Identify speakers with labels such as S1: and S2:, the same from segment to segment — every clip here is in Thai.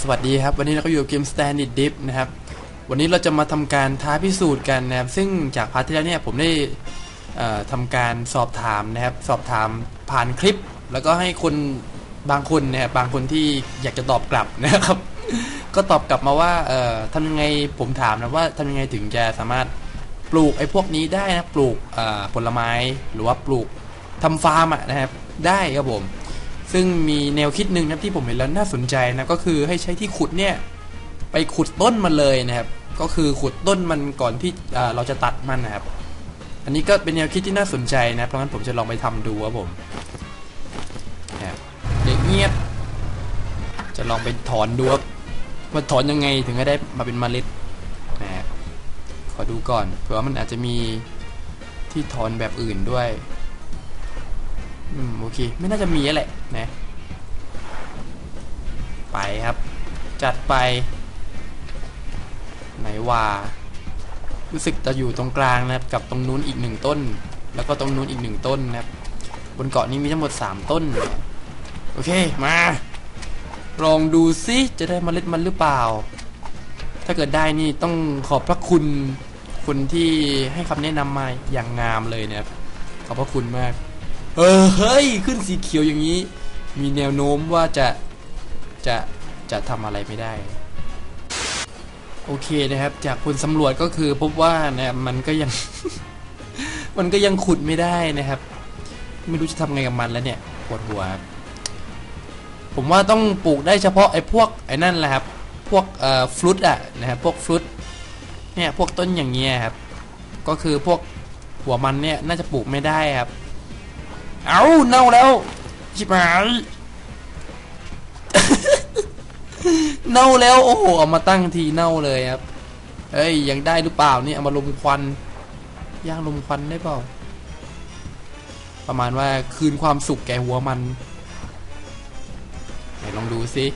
S1: สวัสดีครับ วันนี้เราก็อยู่กับเกม Stand It Dip นะครับ วันนี้เราจะมาทำการท้าพิสูจน์กันนะครับ ซึ่งจากพาร์ทที่แล้วเนี่ยผมได้ทำการสอบถามนะครับ สอบถามผ่านคลิป แล้วก็ให้คนบางคนนะครับบางคนที่อยากจะตอบกลับนะครับ ก็ตอบกลับมาว่าเออทำยังไงผมถามนะว่าทำยังไงถึงจะสามารถปลูกไอ้พวกนี้ได้นะปลูกผลไม้หรือว่าปลูกทำฟาร์มอะนะครับได้ครับผม ซึ่งมีแนวคิดหนึ่งนะครับที่ผมเห็นแล้วน่าสนใจนะก็คือให้ใช้ที่ขุดเนี่ยไปขุดต้นมันเลยนะครับ ก็คือขุดต้นมันก่อนที่เราจะตัดมันนะครับ อันนี้ก็เป็นแนวคิดที่น่าสนใจนะเพราะงั้นผมจะลองไปทำดูครับผมเด็กเงียบ จะลองไปถอนดูครับว่าถอนยังไงถึงจะได้มาเป็นเมล็ดนะครับขอดูก่อนเผื่อว่ามันอาจจะมีที่ถอนแบบอื่นด้วย อืมโอเค ไม่น่าจะมีแหละนะไปครับ จัดไป ไหนว่า รู้สึกจะอยู่ตรงกลางนะครับ กับตรงนู้นอีกหนึ่งต้น แล้วก็ตรงนู้นอีกหนึ่งต้นนะครับ บนเกาะนี้มีทั้งหมด 3 ต้น โอเคมา ลองดูซิจะได้เมล็ดมันหรือเปล่า ถ้าเกิดได้นี่ต้องขอบพระคุณคนที่ให้คำแนะนำมาอย่างงามเลยนะครับ ขอบพระคุณมาก เออเฮ้ยขึ้นสีเขียวอย่างนี้ มีแนวโน้มว่าจะจะจะทำอะไรไม่ได้ โอเคนะครับ จากผลสำรวจก็คือพบว่านี่มันก็ยัง มันก็ยังขุดไม่ได้นะครับ ไม่รู้จะทำไงกับมันแล้วเนี่ยปวดหัวครับผมว่าต้องปลูกได้เฉพาะไอ้พวกไอ้นั่นแหละครับ พวกเอ่อฟลุตอะนะครับพวกฟลุตเนี่ยพวกต้นอย่างเงี้ยครับ ก็คือพวกหัวมันเนี่ยน่าจะปลูกไม่ได้ครับ เอาเน่าแล้วชิบหายเน่าแล้วโอ้โหเอามาตั้งทีเน่าเลยครับเฮ้ยยังได้หรือเปล่านี่เอามาลมควันย่างลมควันได้เปล่าประมาณว่าคืนความสุขแก่หัวมันไหนลองดูสิ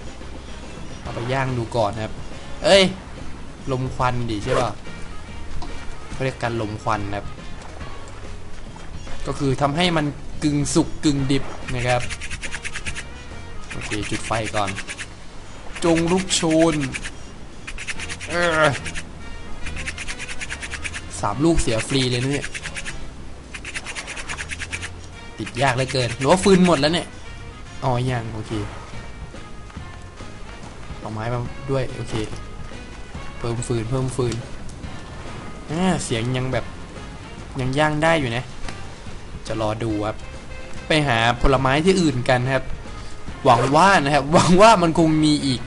S1: เอาไปย่างดูก่อนครับ เอ้ย ลมควันดีใช่ป่ะเขาเรียกการลมควันครับ ก็คือทำให้มัน กึ่งสุกกึ่งดิบนะครับโอเคจุดไฟก่อน จงลุกโชนเออสามลูกเสียฟรีเลยนะเนี่ยติดยากเหลือเกินหรือว่าฟืนหมดแล้วเนี่ยอ๋อยังโอเคเอาไม้มาด้วยโอเค เพิ่มฟืนเพิ่มฟืนเสียงยังแบบยังย่างได้อยู่นะ จะรอดูครับ ไปหาผลไม้ที่อื่นกันครับ หวังว่านะครับ หวังว่ามันคงมีอีก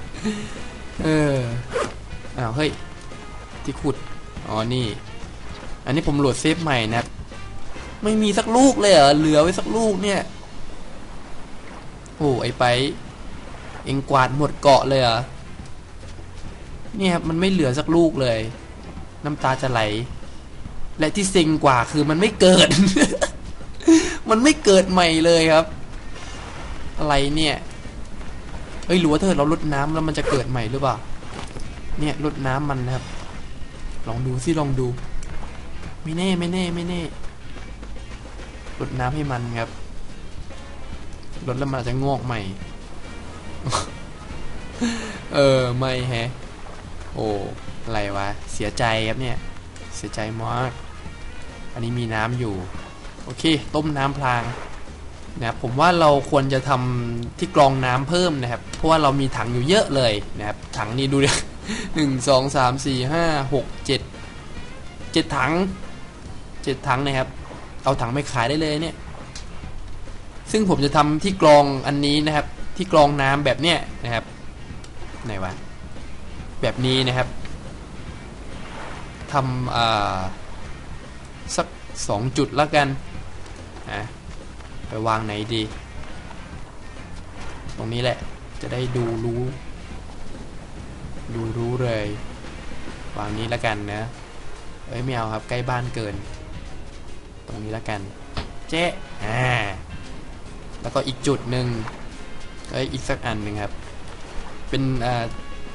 S1: เอออ้าวเฮ้ย ที่ขุด อ๋อนี่ อันนี้ผมโหลดเซฟใหม่นะครับ ไม่มีสักลูกเลยเหรอ เหลือไว้สักลูกเนี่ย โอ้ไอไปเองกวาดหมดเกาะเลยเหรอเนี่ยครับมันไม่เหลือสักลูกเลย น้ำตาจะไหล และที่เซ็งกว่าคือมันไม่เกิด มันไม่เกิดใหม่เลยครับ อะไรเนี่ยเฮ้ยหรือว่าถ้าเกิดเราลดน้ำแล้วมันจะเกิดใหม่หรือเปล่า เนี่ยลดน้ำมันนะครับ ลองดูสิลองดู ไม่แน่ไม่แน่ไม่แน่ลดน้ำให้มันครับลดแล้วมันอาจจะงอกใหม่ เออไม่แฮะ โอ้อะไรวะ เสียใจครับเนี่ย เสียใจมาก อันนี้มีน้ำอยู่ โอเค ต้มน้ำพลางนะครับผมว่าเราควรจะทำที่กรองน้ำเพิ่มนะครับ เพราะว่าเรามีถังอยู่เยอะเลยนะครับ ถังนี้ดูดิหนึ่งสองสามสี่ห้าหกเจ็ดเจ็ดถังเจ็ดถังนะครับ เอาถังไปขายได้เลยเนี่ย ซึ่งผมจะทำที่กรองอันนี้นะครับ ที่กรองน้ำแบบเนี้ยนะครับไหนวะแบบนี้นะครับทำอ่าสักสองจุดแล้วกัน นะไปวางไหนดี ตรงนี้แหละจะได้ดูรู้ ดูรู้เลย วางนี้ล้วกันนะเอ้ยไม่เอาครับใกล้บ้านเกิน ตรงนี้ล้วกัน เจ๊อ่าแล้วก็อีกจุดหนึ่งเอ้ยอีกสักอันหนึ่งครับ เป็นอ่า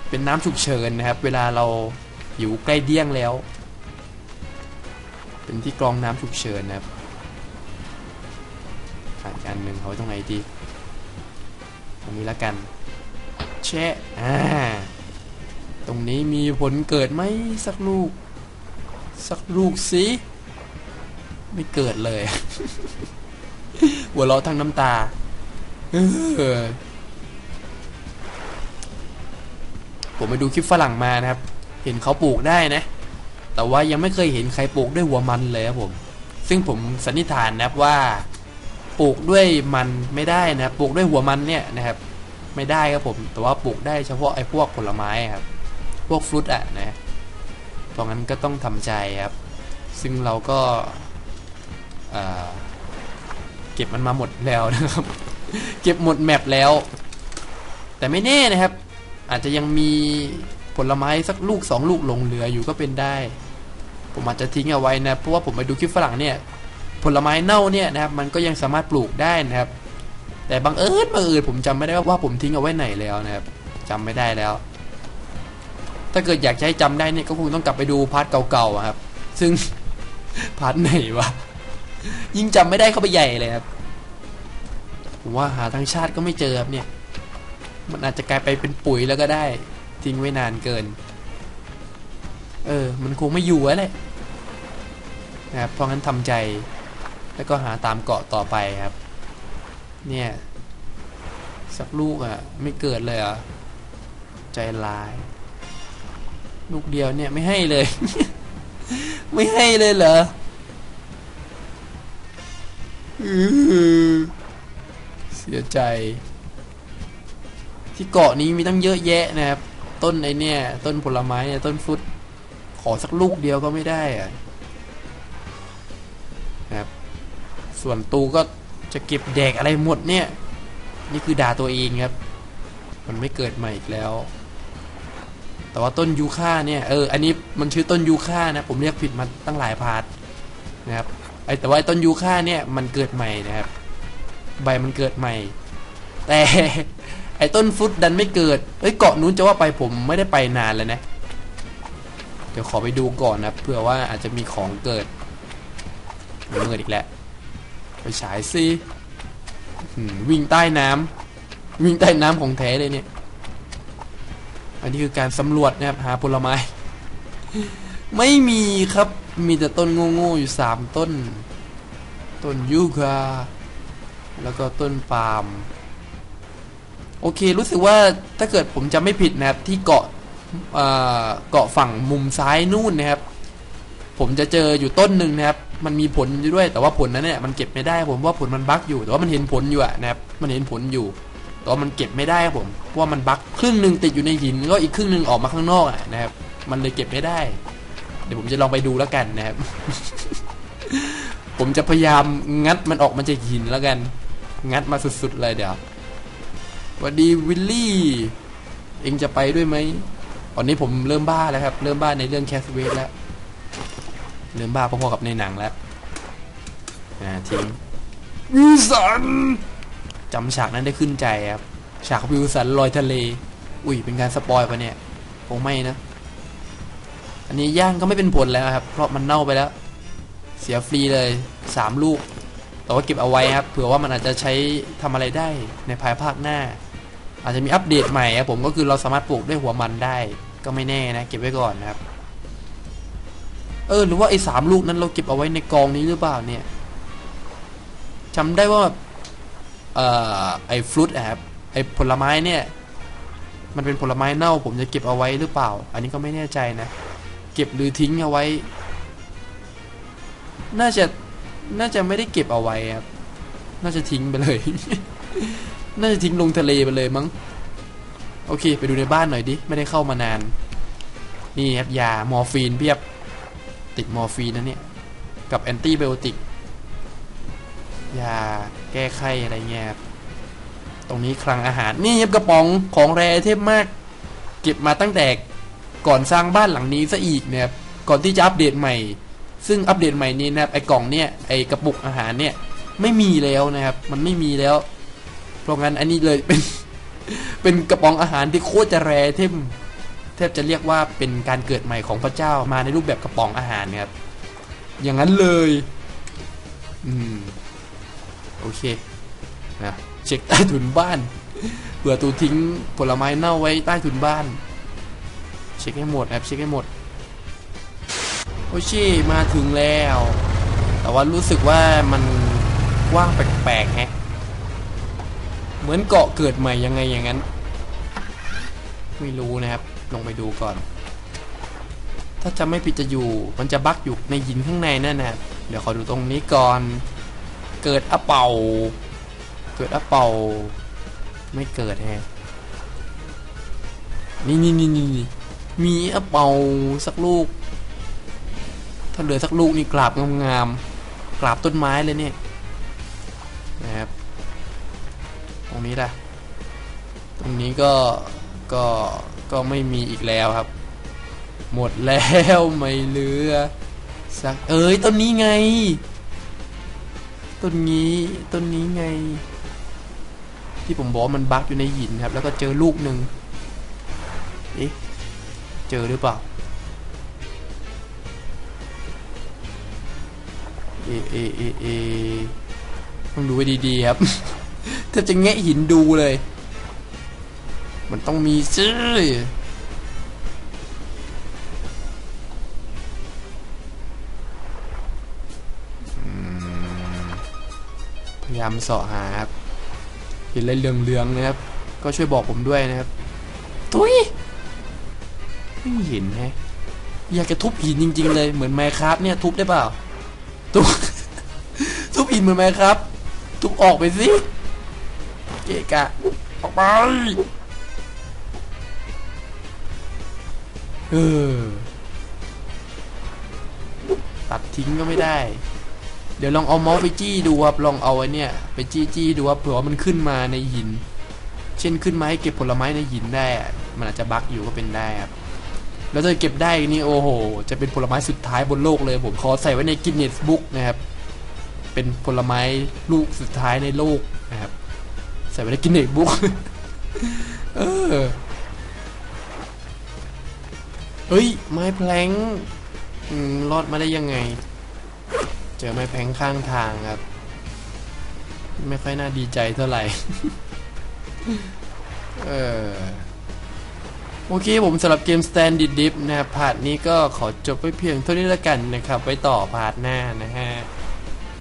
S1: เป็นน้ำฉุกเฉินนะครับ เวลาเราอยู่ใกล้เดี้ยงแล้ว เป็นที่กรองน้ำฉุกเฉินนะครับ ขาดการหนึ่งเขาไว้ตรงไหนดี ตรงนี้แล้วกันแชะอ่าตรงนี้มีผลเกิดไหมสักลูก สักลูกสิไม่เกิดเลย หัวเราะทั้งน้ำตาผมไปดูคลิปฝรั่งมานะครับ เห็นเขาปลูกได้นะ แต่ว่ายังไม่เคยเห็นใครปลูกด้วยหัวมันเลยครับผม ซึ่งผมสันนิษฐานนะครับว่า ปลูกด้วยมันไม่ได้นะครับปลูกด้วยหัวมันเนี่ยนะครับ ไม่ได้ครับผม แต่ว่าปลูกได้เฉพาะไอ้พวกผลไม้ครับ พวกฟรุตอะนะเพราะงั้นก็ต้องทำใจครับ ซึ่งเราก็เก็บมันมาหมดแล้วนะครับ เก็บหมดแมปแล้ว แต่ไม่แน่นะครับ อาจจะยังมีผลไม้สักลูกสองลูกหลงเหลืออยู่ก็เป็นได้ ผมอาจจะทิ้งเอาไว้นะ เพราะว่าผมไปดูคลิปฝรั่งเนี่ย ผลไม้เน่าเนี่ยนะครับ มันก็ยังสามารถปลูกได้นะครับ แต่บางเอิญบางเอิญผมจำไม่ได้ว่าผมทิ้งเอาไว้ไหนแล้วนะครับจำไม่ได้แล้ว ถ้าเกิดอยากจะให้จำได้เนี่ยก็คงต้องกลับไปดูพาร์ทเก่าๆครับ ซึ่งพาร์ทไหนวะยิ่งจำไม่ได้เข้าไปใหญ่เลยครับผมว่าหาทั้งชาติก็ไม่เจอครับเนี่ย มันอาจจะกลายไปเป็นปุ๋ยแล้วก็ได้ ทิ้งไว้นานเกิน เออ มันคงไม่อยู่แล้วแหละนะครับเพราะงั้นทำใจ แล้วก็หาตามเกาะต่อไปครับ เนี่ยสักลูกอะ่ะ ไม่เกิดเลยเหรอะใจร้าย ลูกเดียวเนี่ยไม่ให้เลย ไม่ให้เลยเหรอเสียใจ ที่เกาะนี้มีตั้งเยอะแยะนะครับ ต้นไอเนี่ย ต้นผลไม้เนี่ย ต้นฟุต ขอสักลูกเดียวก็ไม่ได้อะ ส่วนตูก็จะเก็บแดกอะไรหมดเนี่ย นี่คือด่าตัวเองครับ มันไม่เกิดใหม่อีกแล้ว แต่ว่าต้นยูคาเนี่ยเอออันนี้มันชื่อต้นยูคานะ ผมเรียกผิดมาตั้งหลายพาร์ทนะครับไอแต่ว่าต้นยูคาเนี่ยมันเกิดใหม่นะครับ ใบมันเกิดใหม่ แต่ไอต้นฟุตดันไม่เกิดเอ้ยเกาะนู้นจะว่าไปผมไม่ได้ไปนานแล้วนะ เดี๋ยวขอไปดูก่อนนะเผื่อว่าอาจจะมีของเกิดเมื่ออีกแล้ว ไปฉายซิวิ่งใต้น้ำวิ่งใต้น้ำของแท้เลยเนี่ย อันนี้คือการสำรวจนะครับ หาผลไม้ ไม่มีครับ มีแต่ต้นโง่ๆอยู่สามต้น ต้นยูคาแล้วก็ต้นปาล์มโอเค รู้สึกว่าถ้าเกิดผมจำไม่ผิดนะครับ ที่เกาะเกาะฝั่งมุมซ้ายนู่นนะครับ ผมจะเจออยู่ต้นหนึ่งนะครับ มันมีผลอยู่ด้วย แต่ว่าผลนั้นเนี่ยมันเก็บไม่ได้ผมว่าผลมันบั๊กอยู่ แต่ว่ามันเห็นผลอยู่อะนะครับ มันเห็นผลอยู่ แต่ว่ามันเก็บไม่ได้ผม เพราะว่ามันบั๊กครึ่งหนึ่งติดอยู่ในหิน ก็อีกครึ่งหนึ่งออกมาข้างนอกอะนะครับ มันเลยเก็บไม่ได้ เดี๋ยวผมจะลองไปดูแล้วกันนะครับ ผมจะพยายามงัดมันออกมาจากหินแล้วกัน งัดมาสุดๆเลยเดี๋ยวสวัสดีวิลลี่ เองจะไปด้วยไหมตอนนี้ผมเริ่มบ้าแล้วครับ เริ่มบ้าในเรื่องแคสเวทแล้ว เริ่มบ้าพอๆกับในหนังแล้วอ่าทิ้งวิลสันจำฉากนั้นได้ขึ้นใจครับ ฉากวิลสันลอยทะเล อุ้ยเป็นการสปอยปะเนี่ยคงไม่นะ อันนี้ย่างก็ไม่เป็นผลแล้วครับ เพราะมันเน่าไปแล้ว เสียฟรีเลยสามลูก แต่ว่าเก็บเอาไว้ครับ เผื่อว่ามันอาจจะใช้ทำอะไรได้ในภายภาคหน้า อาจจะมีอัปเดตใหม่ครับผมก็คือเราสามารถปลูกด้วยหัวมันได้ ก็ไม่แน่นะ เก็บไว้ก่อนนะครับ เออหรือว่าไอ้สามลูกนั้นเราเก็บเอาไว้ในกองนี้หรือเปล่าเนี่ยจำได้ว่าเอ่อไอ้ฟรุตอะครับไอ้ผลไม้เนี่ยมันเป็นผลไม้เน่า ผมจะเก็บเอาไว้หรือเปล่า อันนี้ก็ไม่แน่ใจนะ เก็บหรือทิ้งเอาไว้ น่าจะ น่าจะไม่ได้เก็บเอาไว้ครับ น่าจะทิ้งไปเลย น่าจะทิ้งลงทะเลไปเลยมั้ง โอเค ไปดูในบ้านหน่อยดิ ไม่ได้เข้ามานาน นี่ครับยา มอร์ฟีนเพียบ ติดมอร์ฟีนนะเนี่ย กับแอนตี้ไบโอติกยาแก้ไขอะไรเงี้ยตรงนี้คลังอาหาร นี่ครับกระป๋องของแร่เทพมาก เก็บมาตั้งแต่ก่อนสร้างบ้านหลังนี้ซะอีกนะครับก่อนที่จะอัปเดตใหม่ ซึ่งอัปเดตใหม่นี้นะครับไอ้กล่องเนี่ยไอ้กระปุกอาหารเนี่ยไม่มีแล้วนะครับ มันไม่มีแล้ว เพราะงั้นอันนี้เลยเป็น เป็นกระป๋องอาหารที่โคตรจะแร่เทพ แทบจะเรียกว่าเป็นการเกิดใหม่ของพระเจ้ามาในรูปแบบกระป๋องอาหารครับ อย่างนั้นเลย อืม โอเคนะเช็คใต้ถุนบ้านเผื่อตูทิ้งผลไม้เน่าไว้ใต้ถุนบ้าน เช็คให้หมดแอปเช็คให้หมด โอชิมาถึงแล้ว แต่ว่ารู้สึกว่ามันกว้างแปลกๆแฮะ เหมือนเกาะเกิดใหม่ยังไงอย่างนั้น ไม่รู้นะครับ ลงไปดูก่อน ถ้าจะไม่ผิดจะอยู่ มันจะบักอยู่ในหินข้างในนั่นนะเดี๋ยวขอดูตรงนี้ก่อน เกิดอะเป่า เกิดอะเป่า ไม่เกิดแฮะนี่นี่นี่นี่มีอะเป่าสักลูก ถ้าเหลือสักลูกนี่กราบงามๆกราบต้นไม้เลยเนี่ยนะครับ ตรงนี้ล่ะตรงนี้ก็ ก็ก็ไม่มีอีกแล้วครับ หมดแล้วไม่เหลือสักเอ้ยต้นนี้ไงต้นนี้ต้นนี้ไง ที่ผมบอกมันบักอยู่ในหินครับ แล้วก็เจอลูกหนึ่งเอ๊ะเจอหรือเปล่าเอเอเอเอต้องดูไว้ดีๆครับถ้าจะแงะหินดูเลย มันต้องมีชื่อพยายามเสาะหาครับเห็นอะไรเหลืองๆนะครับ ก็ช่วยบอกผมด้วยนะครับ ทุยไม่เห็นแฮะอยากจะทุบหินจริง ๆ เลยเหมือนไมครับเนี่ยทุบได้เปล่า ทุบทุบหินเหมือนไมครับ ทุบออกไปสิ เกะกะ ออกไป เออ ตัดทิ้งก็ไม่ได้ เดี๋ยวลองเอาเมาส์ไปจี้ดูครับ ลองเอาไอ้เนี่ย ไปจี้จี้ดูครับเผื่อว่ามันขึ้นมาในหิน เช่นขึ้นมาให้เก็บผลไม้ในหินได้ มันอาจจะบั๊กอยู่ก็เป็นได้ครับ แล้วถ้าเก็บได้นี่โอ้โห จะเป็นผลไม้สุดท้ายบนโลกเลย ผมขอใส่ไว้ในกินเนสบุ๊กนะครับ เป็นผลไม้ลูกสุดท้ายในโลกนะครับ ใส่ไว้ในกินเนสบุ๊กเออ เฮ้ย ไม้แพลงรอดมาได้ยังไง เจอไม้แพลงข้างทางครับ ไม่ค่อยน่าดีใจเท่าไหร่ เออโอเคผมสำหรับเกม Stand It Dip นะครับพาร์ทนี้ก็ขอจบไปเพียงเท่านี้แล้วกันนะครับ ไว้ต่อพาร์ทหน้านะฮะ